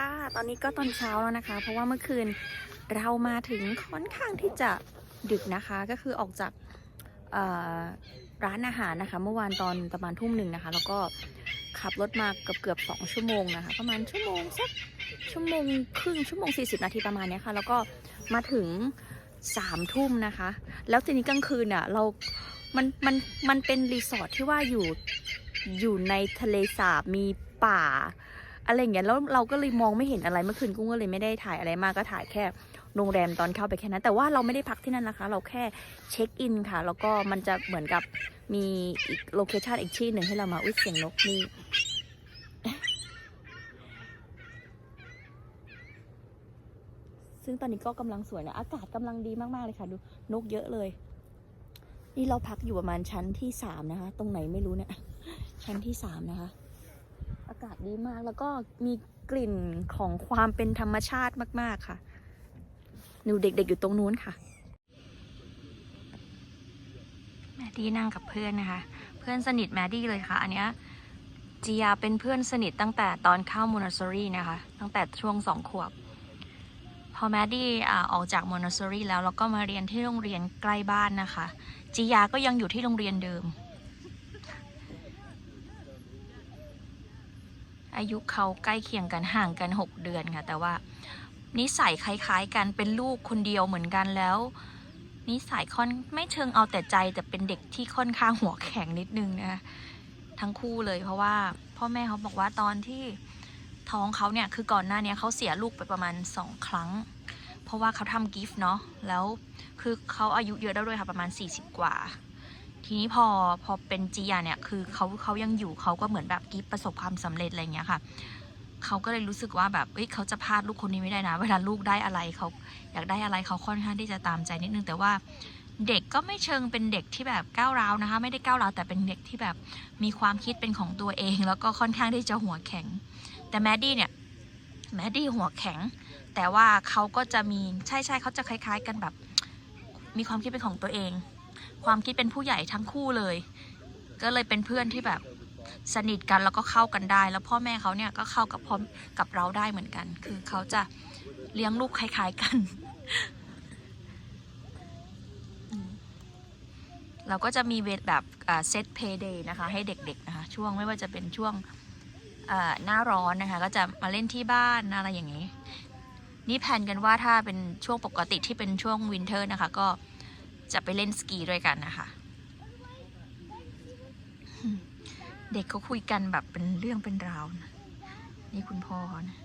ค่ะ ตอนนี้ก็ตอนเช้าแล้วนะคะ เพราะว่าเมื่อคืนเรามาถึงค่อนข้างที่จะดึกนะคะ ก็คือออกจากร้านอาหารนะคะ เมื่อวานตอนประมาณทุ่มหนึ่งนะคะ แล้วก็ขับรถมาเกือบเกือบสองชั่วโมงนะคะ ประมาณชั่วโมงสักชั่วโมงครึ่งชั่วโมง 40 นาทีประมาณนี้ค่ะ แล้วก็มาถึงสามทุ่มนะคะ แล้วทีนี้กลางคืนอะเรา มัน มัน มันเป็นรีสอร์ทที่ว่าอยู่ อยู่ในทะเลสาบ มีป่า อะไรอย่างเงี้ยแล้วเราก็เลยมองไม่เห็นอะไรเมื่อคืนกุ้งก็เลยไม่ได้ถ่ายอะไรมากก็ถ่ายแค่โรงแรมตอนเข้าไปแค่นั้น แต่ว่าเราไม่ได้พักที่นั่นนะคะ เราแค่เช็คอินค่ะ แล้วก็มันจะเหมือนกับมีอีกโลเคชันอีกที่หนึ่งให้เรามาอุ้ยเสียงนกนี่ซึ่งตอนนี้ก็กำลังสวยนะ อากาศกำลังดีมากๆเลยค่ะ ดูนกเยอะเลย นี่เราพักอยู่ประมาณชั้นที่สามนะคะ ตรงไหนไม่รู้เนี่ย ชั้นที่สามนะคะากาศดีมาก แล้วก็มีกลิ่นของความเป็นธรรมชาติมาก ๆ ค่ะ หนูเด็ก ๆ อยู่ตรงนู้นค่ะ แมดดี้นั่งกับเพื่อนนะคะ เพื่อนสนิทแมดดี้เลยค่ะ อันเนี้ยจียาเป็นเพื่อนสนิทตั้งแต่ตอนเข้าโมนาสรีนะคะ ตั้งแต่ช่วงสองขวบ พอแมดดี้ออกจากโมนาสรีแล้วแล้วก็มาเรียนที่โรงเรียนใกล้บ้านนะคะจียาก็ยังอยู่ที่โรงเรียนเดิม อายุเขาใกล้เคียงกันห่างกัน 6 เดือนค่ะ แต่ว่านิสัยคล้ายๆกันเป็นลูกคนเดียวเหมือนกันแล้ว นิสัยค่อนไม่เชิงเอาแต่ใจแต่เป็นเด็กที่ค่อนข้างหัวแข็งนิดนึงนะคะทั้งคู่เลยเพราะว่าพ่อแม่เขาบอกว่าตอนที่ท้องเขาเนี่ยคือก่อนหน้านี้เขาเสียลูกไปประมาณสองครั้ง เพราะว่าเขาทำกิฟต์เนาะแล้วคือเขาอายุเยอะแล้วด้วยค่ะประมาณ 40 กว่า ทีนี้พอพอเป็นจียาเนี่ยคือเขาเขายังอยู่เขาก็เหมือนแบบกิฟประสบความสำเร็จอะไรเงี้ยค่ะเขาก็เลยรู้สึกว่าแบบเอ้ยเขาจะพลาดลูกคนนี้ไม่ได้นะ เวลาลูกได้อะไรเขาอยากได้อะไรเขาค่อนข้างที่จะตามใจนิดนึงแต่ว่าเด็กก็ไม่เชิงเป็นเด็กที่แบบก้าวร้าวนะคะ ไม่ได้ก้าวร้าวแต่เป็นเด็กที่แบบมีความคิดเป็นของตัวเอง แล้วก็ค่อนข้างที่จะหัวแข็ง แต่แมดดี้เนี่ยแมดดี้หัวแข็ง แต่ว่าเขาก็จะมีใช่ใช่เขาจะคล้าย ๆ กันแบบ มีความคิดเป็นของตัวเอง ความคิดเป็นผู้ใหญ่ทั้งคู่เลย ก็เลยเป็นเพื่อนที่แบบสนิทกันแล้วก็เข้ากันได้ แล้วพ่อแม่เขาเนี่ยก็เข้ากับพ่อกับเราได้เหมือนกัน คือเขาจะเลี้ยงลูกคล้าย ๆกัน เราก็จะมีเวทแบบเซตเพย์เดย์นะคะ ให้เด็กๆนะคะช่วงไม่ว่าจะเป็นช่วงหน้าร้อนนะคะ ก็จะมาเล่นที่บ้านอะไรอย่างนี้ นี่แผนกันว่าถ้าเป็นช่วงปกติที่เป็นช่วงวินเทอร์นะคะ ก็ จะไปเล่นสกีด้วยกันนะคะ เด็กเขาคุยกันแบบเป็นเรื่องเป็นราวนะนี่คุณพ่อเขานะ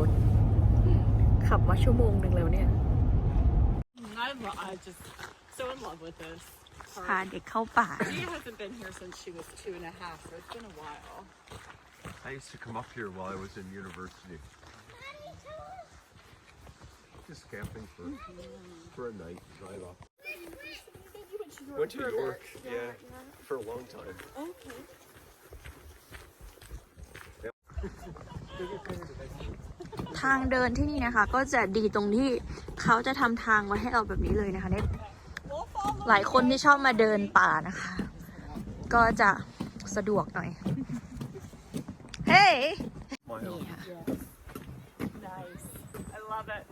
รถ ขับมาชั่วโมงหนึ่งแล้วเนี่ย I, lo- I just so in love with this. พาเด็กเข้าป่า She hasn't been here since she was two and a half, so it's been a while. I used to come up here while I was in university. Just camping for for a night, drive up. Went to York, yeah, for a long time. Okay. ทางเดินที่นี่นะคะ ก็จะดีตรงที่เขาจะทำทางไว้ให้เราแบบนี้เลยนะคะเนี่ยหลายคนที่ชอบมาเดินป่านะคะ ก็จะสะดวกหน่อย เฮ้ย Smile. นี่ค่ะ Nice. I love it.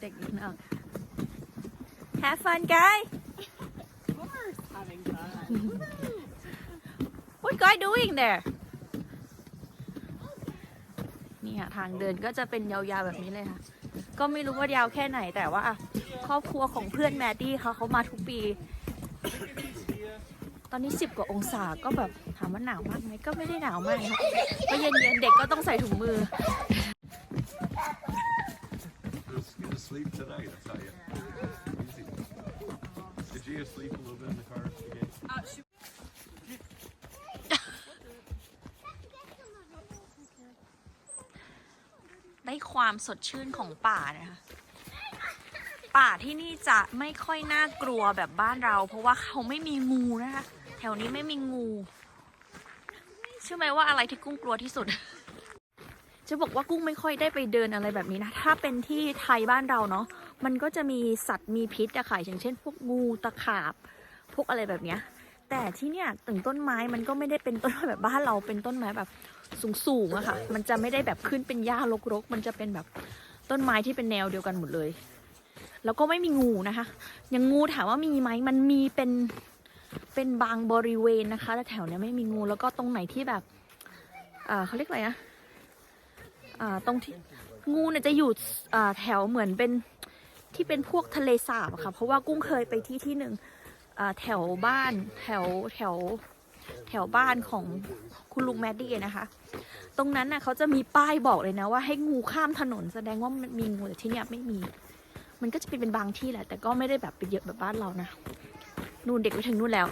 เด็กๆนี่นะ Have fun guy Of course, having fun. What guy doing there นี่ค่ะทางเดินก็จะเป็นยาวๆแบบนี้เลยค่ะ ก็ไม่รู้ว่ายาวแค่ไหนแต่ว่าครอบครัวของเพื่อนแมดดี้เขาเขามาทุกปี ตอนนี้สิบกว่าองศาก็แบบถามว่าหนาวมากไหมก็ไม่ได้หนาวมากนะคะก็เย็นๆเด็กก็ต้องใส่ถุงมือ sleep tonight, I tell you. Easy. Did you sleep a little bit in the car again? Uh, she ได้ความสดชื่นของป่านะคะ ป่าที่นี่จะไม่ค่อยน่ากลัวแบบบ้านเรา เพราะว่าเขาไม่มีงูนะคะ แถวนี้ไม่มีงูเชื่อไหมว่าอะไรที่กุ้งกลัวที่สุด จะบอกว่ากุ้งไม่ค่อยได้ไปเดินอะไรแบบนี้นะ ถ้าเป็นที่ไทยบ้านเราเนาะ มันก็จะมีสัตว์มีพิษอะค่ะอย่างเช่น พวกงูตะขาบ พวกอะไรแบบเนี้ย แต่ที่เนี่ยถึงต้นไม้มันก็ไม่ได้เป็นต้นไม้แบบบ้านเราเป็นต้นไม้แบบสูงๆอะค่ะ มันจะไม่ได้แบบขึ้นเป็นหญ้ารกๆ มันจะเป็นแบบต้นไม้ที่เป็นแนวเดียวกันหมดเลย แล้วก็ไม่มีงูนะคะย่างงูถามว่ามีไหมมันมีเป็นเป็นบางบริเวณนะคะแต่แถวเนี้ยไม่มีงูแล้วก็ตรงไหนที่แบบอ่าเขาเรียกอะไรนะอ่าตรงที่งูเนี่ยจะอยู่อ่าแถวเหมือนเป็นที่เป็นพวกทะเลสาบอะค่ะ เพราะว่ากุ้งเคยไปที่ที่หนึ่ง แถวบ้านแถวแถวแถวบ้านของคุณลุงแมดดี้นะคะ ตรงนั้นน่ะเขาจะมีป้ายบอกเลยนะว่าให้งูข้ามถนนแสดงว่ามันมีงูแต่ที่เนี้ยไม่มี มันก็จะเป็นเป็นบางที่แหละ แต่ก็ไม่ได้แบบเป็นเยอะแบบบ้านเรานะ นู่นเด็กไปถึงนู่นแล้ว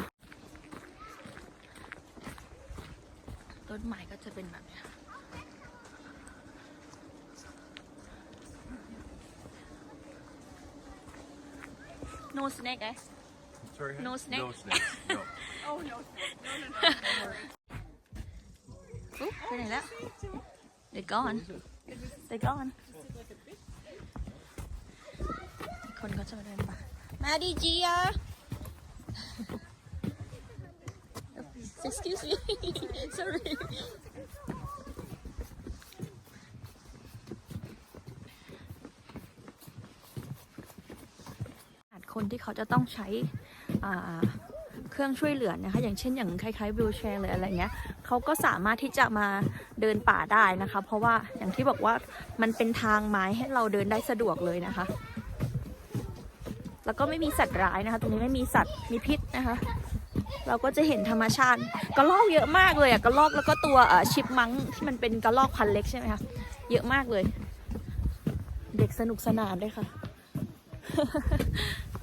ต้นไม้ก็จะเป็นแบบนี้ย No snake ไง Sorry, No huh? snake? No snake. No. oh no, no, no, no, no. อุ๊ยไปไหนแล้ว They gone They gone คนก็จะมาเดินป่ามาดีจีอะ Excuse me sorry คนที่เขาจะต้องใช้อ่า เครื่องช่วยเหลือนะคะ อย่างเช่นอย่างคล้ายๆวิวแชร์หรืออะไรเงี้ยเขาก็สามารถที่จะมาเดินป่าได้นะคะ เพราะว่าอย่างที่บอกว่ามันเป็นทางไม้ให้เราเดินได้สะดวกเลยนะคะ แล้วก็ไม่มีสัตว์ร้ายนะคะ ตรงนี้ไม่มีสัตว์มีพิษนะคะ เราก็จะเห็นธรรมชาติกระรอกเยอะมากเลยอะกระรอกแล้วก็ตัวชิปมังที่มันเป็นกระรอกพันเล็กใช่ไหมคะเยอะมากเลย เด็กสนุกสนานเลยค่ะ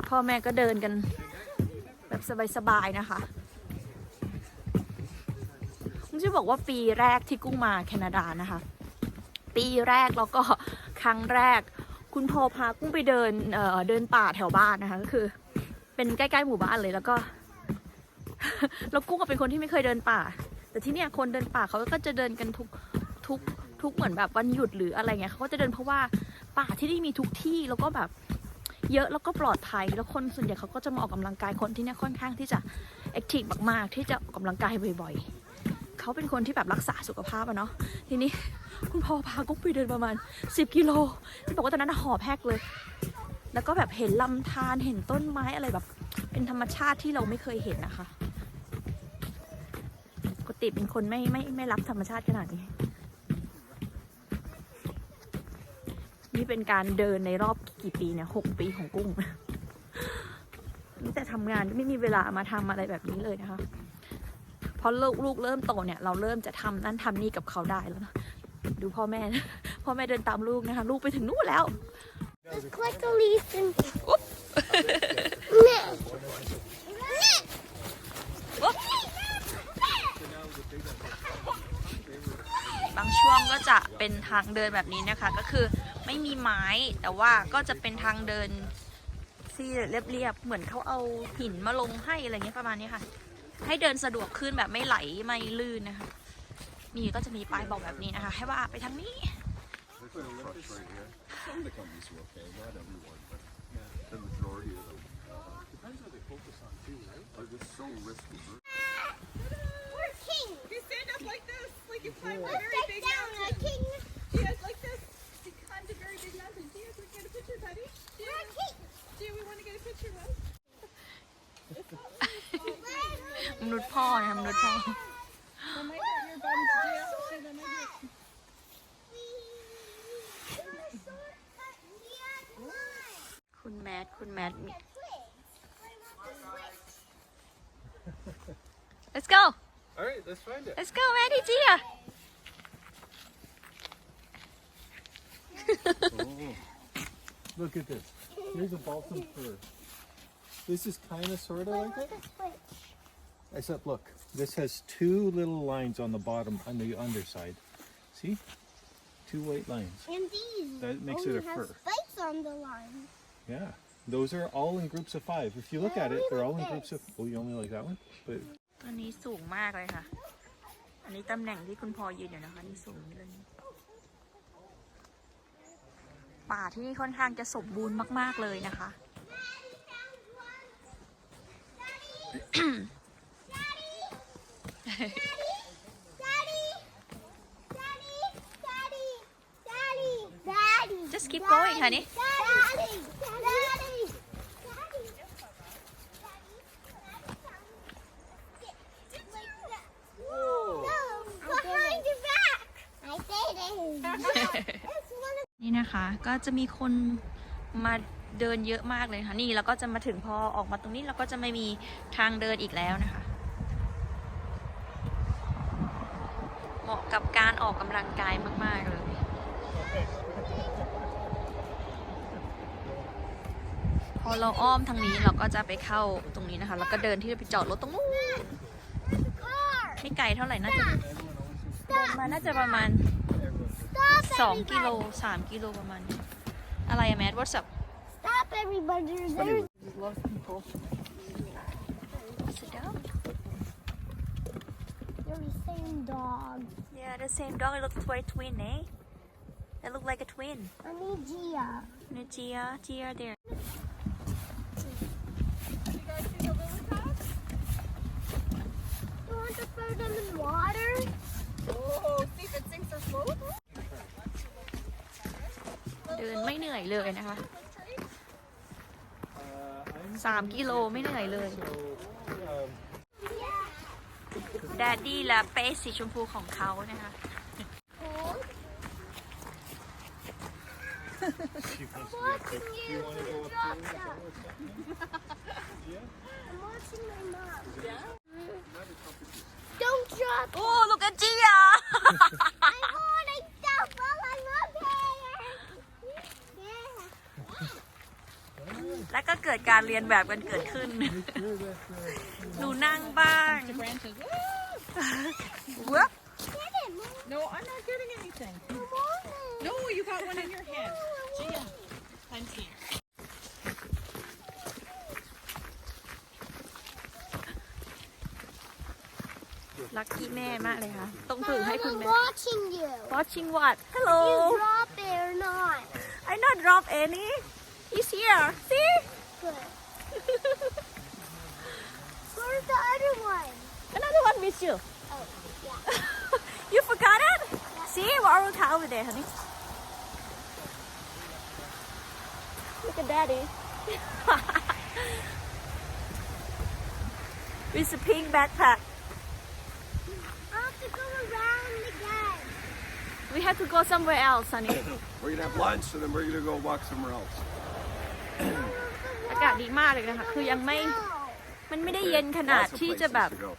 พ่อแม่ก็เดินกัน แบบสบายๆนะคะผมจะบอกว่าปีแรกที่กุ้งมาแคนาดานะคะ ปีแรกแล้วก็ครั้งแรก คุณพ่อพากุ้งไปเดินเอ่อเดินป่าแถวบ้านนะคะก็คือ เป็นใกล้ๆหมู่บ้านเลยแล้วก็แล้วกุ้งก็เป็นคนที่ไม่เคยเดินป่า แต่ที่เนี่ยคนเดินป่าเขาก็จะเดินกันทุกทุกทุกเหมือนแบบวันหยุดหรืออะไรเงี้ยเขาก็จะเดินเพราะว่าป่าที่นี่มีทุกที่แล้วก็แบบ เยอะแล้วก็ปลอดภัย แล้วคนส่วนใหญ่เขาก็จะมาออกกำลังกายคนที่เนี่ยค่อนข้างที่จะแอคทีฟมากๆ ที่จะออกกำลังกายบ่อยๆ เขาเป็นคนที่แบบรักษาสุขภาพอะเนาะทีนี้คุณพ่อพากุ้งไปเดินประมาณ 10 กิโลที่บอกว่าตอนนั้นหอบแพกเลย แล้วก็แบบเห็นลำธารเห็นต้นไม้อะไรแบบ เป็นธรรมชาติที่เราไม่เคยเห็นนะคะปกติเป็นคนไม่ไม่ไม่รักธรรมชาติขนาดนี้นี่เป็นการเดินในรอบ กี่ปีเนี่ยหกปีของกุ้งแต่ทำงานไม่มีเวลามาทำอะไรแบบนี้เลยนะคะพอลูกลูกเริ่มโตเนี่ย เราเริ่มจะทำนั่นทำนี่กับเขาได้แล้วนะดูพ่อแม่พ่อแม่เดินตามลูกนะคะ ลูกไปถึงนู่นแล้ว บางช่วงก็จะเป็นทางเดินแบบนี้นะคะ ก็คือ ไม่มีไม้แต่ว่าก็จะเป็นทางเดินที่เรียบๆเหมือนเขาเอาหินมาลงให้อะไรเงี้ยประมาณนี้ค่ะ ให้เดินสะดวกขึ้นแบบไม่ไหลไม่ลื่นนะคะนี่ก็จะมีป้ายบอกแบบนี้นะคะ ให้ว่าไปทางนี้ There's no trucks right here. Some of the companies are okay, not everyone, but the majority of them. Depends what they focus on too, right? Are just so risky. We're king. You stand up like this, like you climb a Let's very on. คุณแมทคุณแมทมี let's go All right, let's find it. let's go แมทที่เจีย Look at this. Here's a balsam fir. This is kind of sort of like it. Except look, this has two little lines on the bottom on the underside. See? Two white lines. And these That makes only it a have fur. spikes on the line. Yeah. Those are all in groups of five. If you look at it, they're all in groups of. Oh, you only like that one? But ตัวนี้สูงมากเลยค่ะ อันนี้ตำแหน่งที่คุณพอยืนอยู่นะคะนี่สูงเลยป่าที่นี่ค่อนข้างจะสมบูรณ์มาก ๆ เลยนะคะ Daddy, Daddy, Daddy, Daddy, Daddy. Just keep going, honey. Daddy, Daddy, Daddy. No, behind your back. I did it. It's one of นี่นะคะก็จะมีคนมาเดินเยอะมากเลยค่ะนี่แล้วก็จะมาถึงพอออกมาตรงนี้เราก็จะไม่มีทางเดินอีกแล้วนะคะ เหมาะกับการ ออกกำลังกายมาก ๆ เลย พอเราอ้อมทางนี้เราก็จะไปเข้าตรงนี้นะคะ แล้วก็เดินที่จะไปจอดรถตรงนู้น car. ไม่ไกลเท่าไหร่น่าจะเดินมาน่าจะประมาณ Stop, 2กิโล everybody. 3กิโลประมาณนี้อะไรอะแมท what's up Stop, everybody. There's Loves people. sit down They're the same dog. yeah the same dog it looks like twin eh they look like a twin I need Gia. no Gia Gia there You guys see the lily pads? You want to throw them in water? Oh, see if it sinks or floats? เดินไม่เหนื่อยเลยนะคะ uh, 3กิโลไม่เหนื่อยเลย so um, แดดดี้และเป้สีชมพูของเขานะคะ Cold. she wants to Watching get- you you want to go drop up there? them. Yeah. I'm watching my mom. Don't drop. โอ้ look at Gia I'm holding stuff while I'm up here. Yeah. แล้วก็เกิดการเรียนแบบกันเกิดขึ้น Sure that, uh, หนูนั่งบ้าง The branches. เว้ย Get it, Mom. No, I'm not getting anything. I want it. No, you got one in your hand. Gia, plenty. รักพี่แม่มากเลยค่ะ ต้องถือให้คุณ I'm แม่ watching you. watching what hello You drop it or not. I not drop any he's here see Good. Where's the other one? another one with you Oh, yeah. you forgot it see what our cow over there honey look at daddy with a pink backpack I have to go around again. we have to go somewhere else honey We're gonna have lunch, and then we're gonna go walk somewhere else. อากาศดีมากเลยนะคะ คือยังไม่ มันไม่ได้เย็นขนาด Lots of ที่จะแบบ places to go.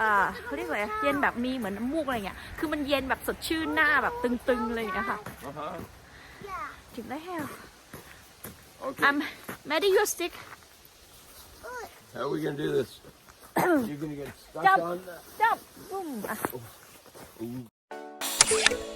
อ่าเขาเรียกว่าอะไรเย็นแบบมีเหมือนน้ำมูกอะไรเงี้ย คือมันเย็นแบบสดชื่นหน้าแบบตึงๆเลยอย่างเงี้ยค่ะ Uh huh. Yeah. ถึงได้แฮว Okay. I'm ready your stick Good. How are we gonna do this? You're gonna get stuck Jump. on that. จับปุ้มอะ Ooh.